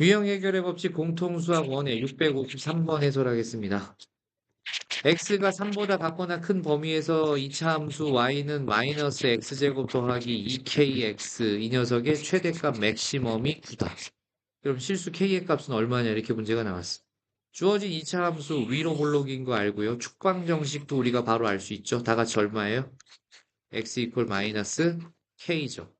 유형 해결의 법칙 공통수학 1의 653번 해설하겠습니다. x가 3보다 작거나 큰 범위에서 2차 함수 y는 마이너스 x제곱 더하기 2kx 이 녀석의 최대값 맥시멈이 9다. 그럼 실수 k의 값은 얼마냐 이렇게 문제가 나왔어. 주어진 2차 함수 위로 볼록인 거 알고요. 축방 정식도 우리가 바로 알 수 있죠. 다 같이 얼마예요? x 이퀄 마이너스 k죠.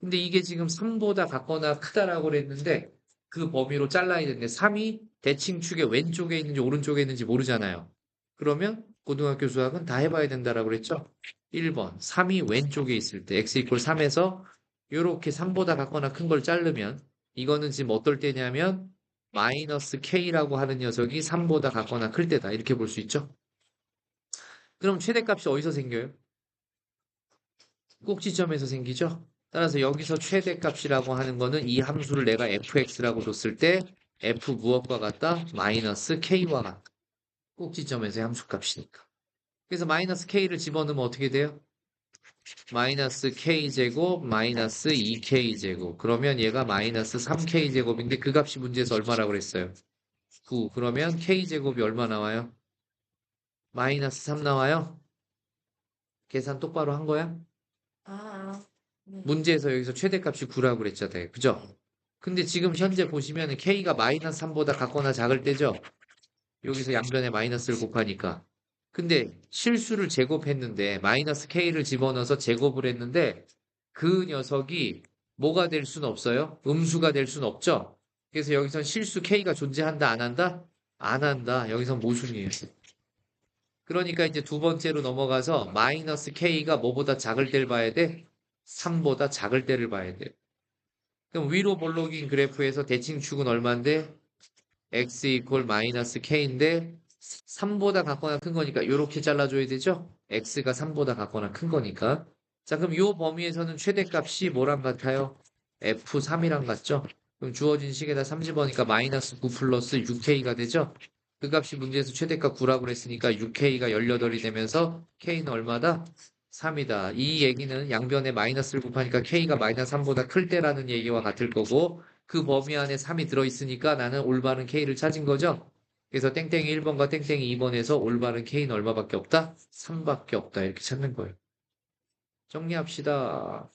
근데 이게 지금 3보다 작거나 크다라고 그랬는데 그 범위로 잘라야 되는데 3이 대칭축의 왼쪽에 있는지 오른쪽에 있는지 모르잖아요. 그러면 고등학교 수학은 다 해봐야 된다라고 그랬죠. 1번 3이 왼쪽에 있을 때 x 이퀄 3에서 이렇게 3보다 작거나 큰 걸 자르면 이거는 지금 어떨 때냐면 마이너스 k라고 하는 녀석이 3보다 작거나 클 때다 이렇게 볼 수 있죠. 그럼 최대값이 어디서 생겨요? 꼭지점에서 생기죠. 따라서 여기서 최대값이라고 하는 거는 이 함수를 내가 fx라고 줬을 때 f 무엇과 같다? 마이너스 k와 같다. 꼭지점에서의 함수값이니까. 그래서 마이너스 k를 집어넣으면 어떻게 돼요? 마이너스 k제곱 마이너스 2k제곱 그러면 얘가 마이너스 3k제곱인데 그 값이 문제에서 얼마라고 그랬어요? 9 그러면 k제곱이 얼마 나와요? 마이너스 3 나와요? 계산 똑바로 한 거야? 아, 네. 문제에서 여기서 최대값이 9라고 그랬잖아요. 그죠? 근데 지금 현재 보시면 K가 마이너스 3보다 작거나 작을 때죠? 여기서 양변에 마이너스를 곱하니까. 근데 실수를 제곱했는데 마이너스 K를 집어넣어서 제곱을 했는데 그 녀석이 뭐가 될 수는 없어요? 음수가 될 수는 없죠? 그래서 여기선 실수 K가 존재한다 안 한다? 안 한다. 여기선 모순이에요. 그러니까 이제 두 번째로 넘어가서 마이너스 K가 뭐보다 작을 때를 봐야 돼? 3보다 작을 때를 봐야 돼. 그럼 위로 볼록인 그래프에서 대칭 축은 얼마인데? x 이퀄 마이너스 k인데 3보다 작거나 큰 거니까 이렇게 잘라줘야 되죠? x가 3보다 작거나 큰 거니까. 자, 그럼 이 범위에서는 최대값이 뭐랑 같아요? f3이랑 같죠? 그럼 주어진 식에다 3 집어니까 마이너스 9 플러스 6k가 되죠? 그 값이 문제에서 최대값 9라고 그랬으니까 6k가 18이 되면서 k는 얼마다? 3이다. 이 얘기는 양변에 마이너스를 곱하니까 k가 마이너스 3보다 클 때라는 얘기와 같을 거고 그 범위 안에 3이 들어있으니까 나는 올바른 k를 찾은 거죠. 그래서 땡땡이 1번과 땡땡이 2번에서 올바른 k는 얼마밖에 없다? 3밖에 없다. 이렇게 찾는 거예요. 정리합시다.